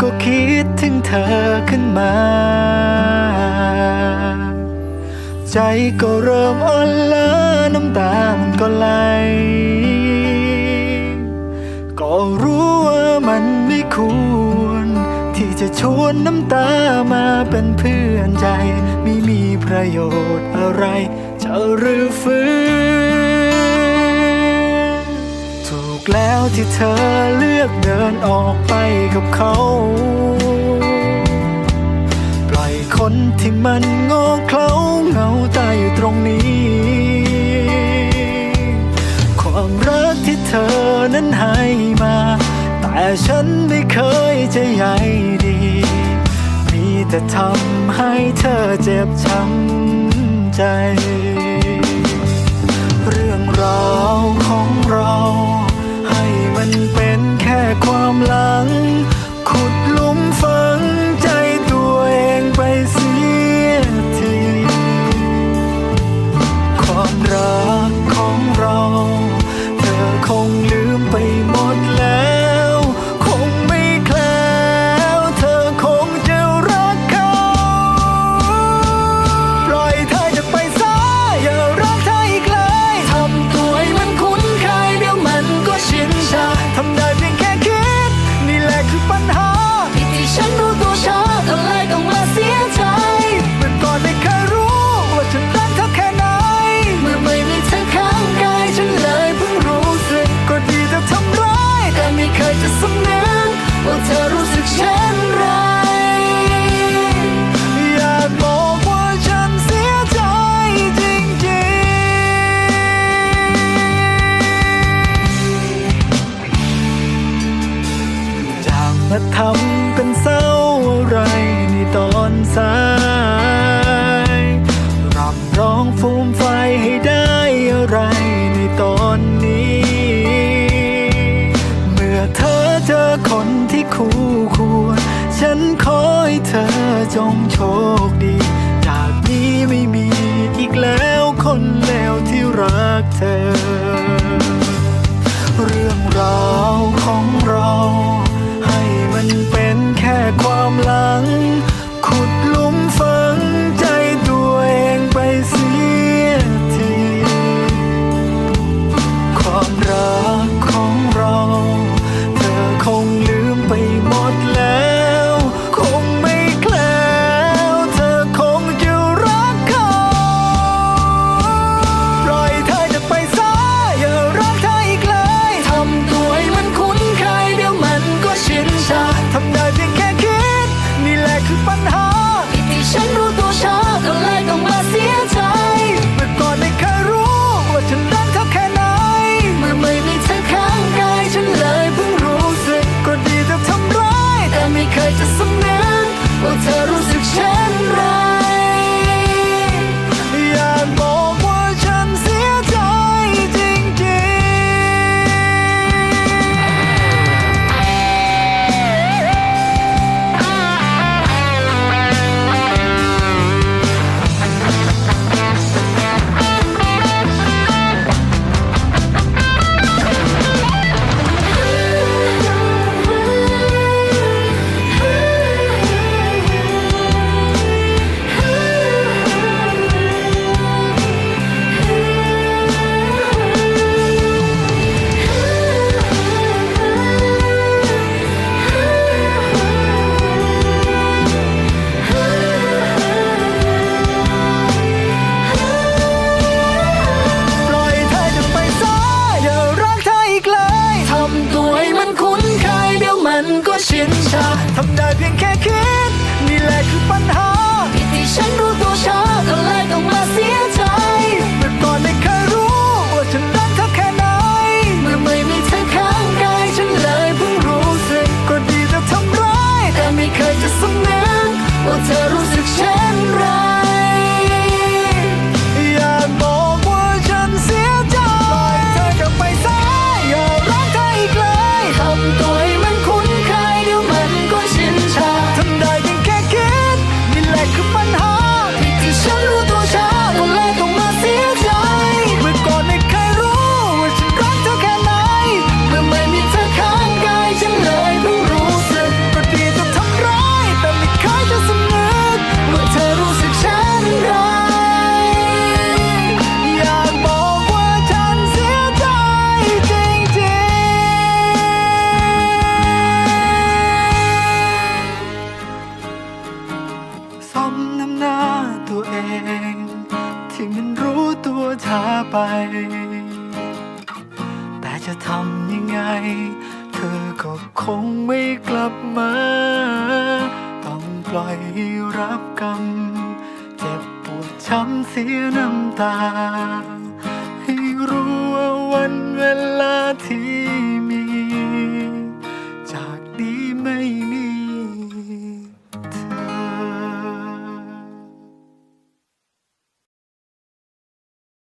ก็คิดถึงเธอขึ้นมา ใจก็เริ่มอ่อนล้าน้ำตามันก็ไหล ก็รู้ว่ามันไม่ควร ที่จะชวนน้ำตามาเป็นเพื่อนใจ ไม่มีประโยชน์อะไร จะรื้อฟื้น กแล้วที่เธอเลือกเดินออกไปกับเขา ปล่อยคนที่มันง่เขลาเหงาตายอยู่ตรงนี้ ความรักที่เธอนั้นให้มา แต่ฉันไม่เคยจะใยดี มีแต่ทำให้เธอเจ็บช้ำใจ เรื่องราวของเรา ค่ความหลังำเป็นเศร้าอะไรในตอนสายรำร้องฟูมไฟให้ได้อะไรในตอนนี้ เมื่อเธอเจอคนที่คู่ควร ฉันขอให้เธอจงโชคดี จากนี้ไม่มีอีกแล้วคนเลวที่รักเธอ เรื่องราวของเรา มันเป็นแค่ความหลัง ขุดลุมฝัง ชินชาทำได้เพียงแค่คิด นี่แหละคือปัญหาผิดที่ฉันรู้ตัวช้าก็เลยต้องมาเสียใจเมื่อก่อนไม่เคยรู้ว่าฉันรักเธอแค่ไหนเมื่อไม่มีเธอข้างกายฉันเลยเพิ่งรู้สึกก็ดีแต่ทำร้ายแต่ไม่เคยจะสำนึกว่าเธอรู้สึกฉัน มน้ำหน้าตัวเอง ที่มันรู้ตัวช้าไป แต่จะทำยังไง เธอก็คงไม่กลับมา ต้องปล่อยรับกรรม เจ็บปวดช้ำเสียน้ำตา ให้รู้ว่าวันเวลาที่